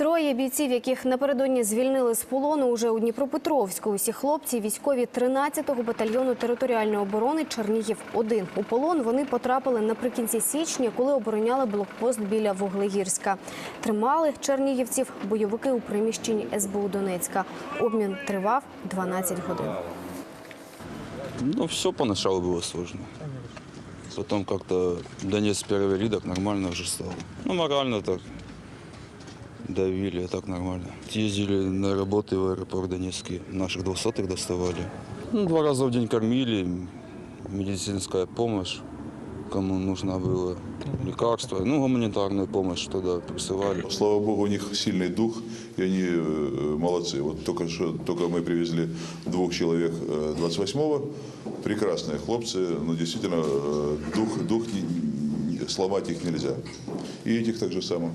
Троє бійців, яких напередодні звільнили з полону уже у Дніпропетровську. Усі хлопці військові 13-го батальйону територіальної оборони Чернігів-1. У полон вони потрапили наприкінці січня, коли обороняли блокпост біля Вуглегірська. Тримали чернігівців бойовики у приміщенні СБУ Донецька. Обмін тривав 12 годин. Ну, все поначалу было сложно. Потом как-то Донец первый рядок нормально уже стало. Ну, морально так давили, а так нормально. Ездили на работы в аэропорт Донецкий, наших двухсотых доставали. Ну, два раза в день кормили, медицинская помощь, кому нужна была, лекарства, ну, гуманитарную помощь туда присылали. Слава Богу, у них сильный дух, и они э, молодцы. Вот только что только мы привезли двух человек э, 28-го, прекрасные хлопцы, но действительно э, дух, дух сломать их нельзя. И этих так же само.